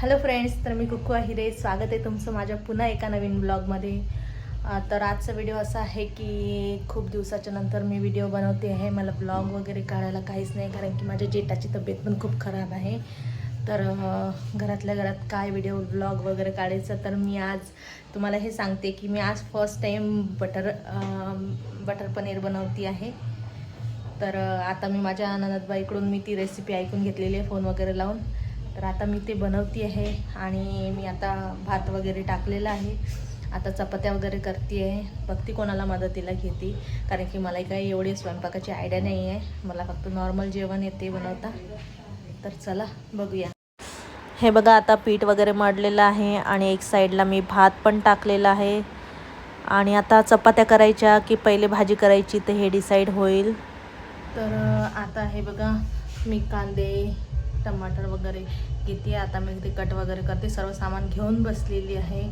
Hello friends तर मी कुकू हिरे स्वागत आहे तुमचं माझ्या पुन्हा एका नवीन ब्लॉगमध्ये तर आजचा व्हिडिओ असा आहे की खूप दिवसाच्या नंतर मी व्हिडिओ बनवते आहे. मला ब्लॉग वगैरे काढायला काहीच नाही कारण की माझ्या जेठाची तब्येत पण खूप खराब आहे. तर घरातल्या घरात काय व्हिडिओ ब्लॉग वगैरे काढायचं तर मी आज तुम्हाला हे सांगते की मी आज first time butter butter paneer बनवती आहे. तर आता मी माझ्या ननदबाईकडून मी ती रेसिपी ऐकून घेतलेली आहे फोन वगैरे लावून. तर आता मी ते बनवती आहे आणि मी आता भात वगैरे टाकलेला आहे. आता चपात्या वगैरे करते आहे. बघती कोणाला मदतीला घेते कारण की मला काही एवढी स्वयंपाकाची आयडिया नाही आहे. मला फक्त नॉर्मल जेवण येते बनवता. तर चला बघूया. हे बघा आता पीठ वगैरे मळलेलं आहे आणि एक साईडला मी भात पण टाकलेला आहे. आणि आता चपात्या करायच्या की पहिले भाजी करायची तर हे डिसाईड होईल. तर आता हे बघा मी कांदे टमाटर वगैरे किती आता मी ते कट वगैरे करते. सर्व सामान घेऊन बसलेली आहे.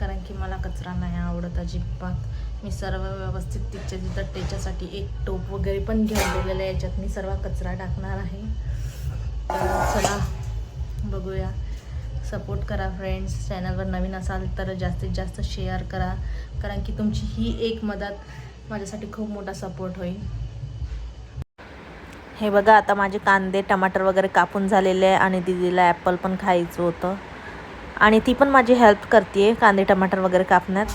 कारण की मला कचरा नाही आवडत अजिबात. मी सर्व व्यवस्थित तिच्या तिथं त्याच्यासाठी एक टोप वगैरे पण घेऊन दिलेलं आहे. याच्यात मी सर्व कचरा टाकणार आहे. तर चला बघूया. सपोर्ट करा फ्रेंड्स चॅनलवर नवीन असाल तर जास्तीत जास्त शेअर करा. कारण की तुमची ही एक मदत माझ्यासाठी खूप मोठा सपोर्ट होईल. हे बघा आता माझे कांदे टमाटर वगैरे कापून झालेले आहे आणि दीदीला ॲपल पण खायचं होतं. आणि ती पण माझी हेल्प करते कांदे टमाटर वगैरे कापण्यात.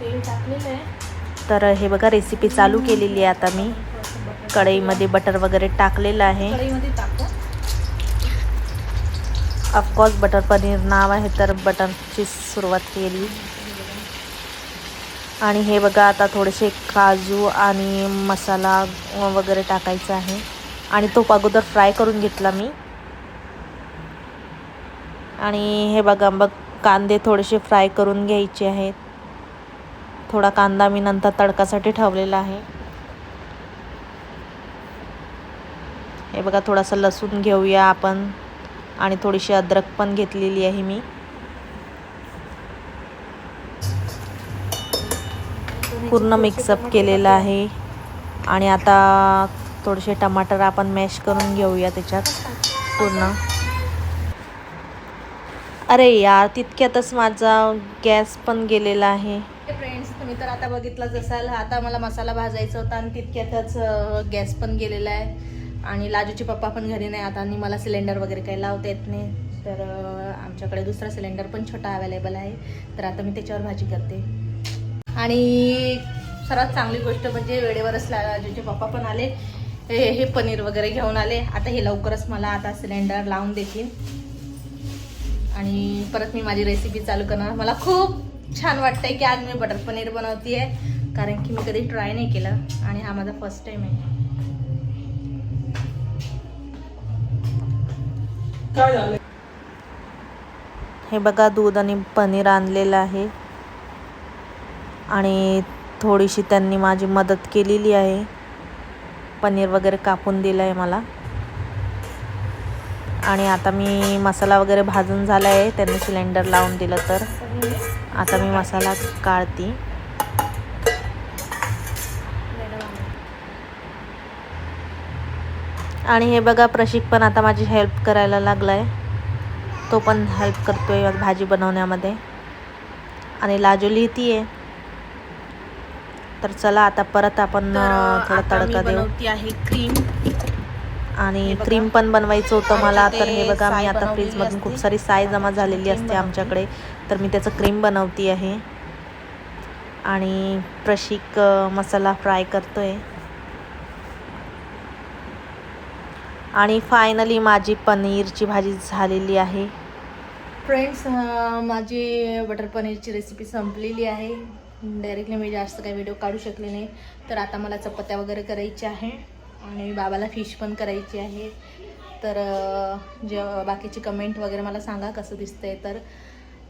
तेल टाकलेलं आहे. तर हे बघा रेसिपी चालू केलेली आहे आता मी. कढईमध्ये बटर वगैरे टाकलेलं आहे. ऑफकोर्स बटर पनीर नाव आहे तर बटरची सुरुवात केली. आणि हे बघा आता थोडेसे काजू आणि मसाला वगैरे टाकायचा आहे. आणि तो अगोदर फ्राय करून घेतला मी. आणि हे बघा बघ कांदे थोडेसे फ्राय करून घ्यायचे आहेत. थोडा कांदा मी नंतर तडकासाठी ठेवलेला आहे. हे बघा थोडासा लसूण घेऊया आपण. आणि थोडीशी अद्रक पण घेतलेली आहे मी. पूर्ण मिक्सअप केलेलं आहे. आणि आता थोडेसे टमाटर आपण मॅश करून घेऊया त्याच्यात पूर्ण. अरे यार तितक्यातच माझा गॅस पण गेलेला आहे. फ्रेंड्स तुम्ही तर आता बघितलंच असाल आता मला मसाला भाजायचा होता आणि तितक्यातच गॅस पण गेलेला आहे. आणि लाजूचे पप्पा पण घरी नाही आता आणि मला सिलेंडर वगैरे काही लावता येत नाही. तर आमच्याकडे दुसरा सिलेंडर पण छोटा अवेलेबल आहे. तर आता मी त्याच्यावर भाजी करते. आणि सर्वात चांगली गोष्ट म्हणजे वेळेवरच लाजूचे पप्पा पण आले हे हे पनीर वगैरे घेऊन आले. आता हे लवकरच मला आता सिलेंडर लावून देतील. आणि परत मी माझी रेसिपी चालू करणार. मला खूप छान वाटतंय की आज मी बटर पनीर बनवते आहे कारण की मी कधी ट्राय नाही केलं. आणि हा माझा फर्स्ट टाईम आहे. हे बघा दूध आणि पनीर आणलेलं आहे. आणि थोडीशी त्यांनी माझी मदत केलेली आहे. पनीर वगैरे कापून दिलं आहे मला. आणि आता मी मसाला वगैरे भाजून झाला आहे त्यांनी सिलेंडर लावून दिलं तर. आता मी मसाला काढते. आणि हे बघा प्रशिक पण आता माझी हेल्प करायला लागला आहे तो पण हेल्प करतोय भाजी बनवण्यामध्ये. आणि लाजू ती आहे तर चला आता परत आपण थोडा तडका देऊ. आहे क्रीम आणि. क्रीम पण बनायचं होतं मला तर हे बघा मी आता फ्रीजमधून खूप. सारी साय जमा झालेली असते. आमच्याकडे. तर मी त्याचं क्रीम बनवती आहे. आणि प्रशिक मसाला फ्राय करतोय. आणि फायनली माझी पनीरची भाजी झालेली आहे. फ्रेंड्स माझी बटर पनीरची रेसिपी संपलेली आहे. डायरेक्टली मी जास्त काही व्हिडिओ काढू शकले नाही. तर आता मला चपात्या वगैरे करायच्या आहे आणि बाबाला फिश पण करायची आहे. तर जे बाकीची कमेंट वगैरे मला सांगा कसं दिसतंय. तर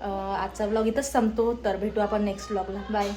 आजचा ब्लॉग इथंच संपतो. तर भेटू आपण नेक्स्ट ब्लॉगला बाय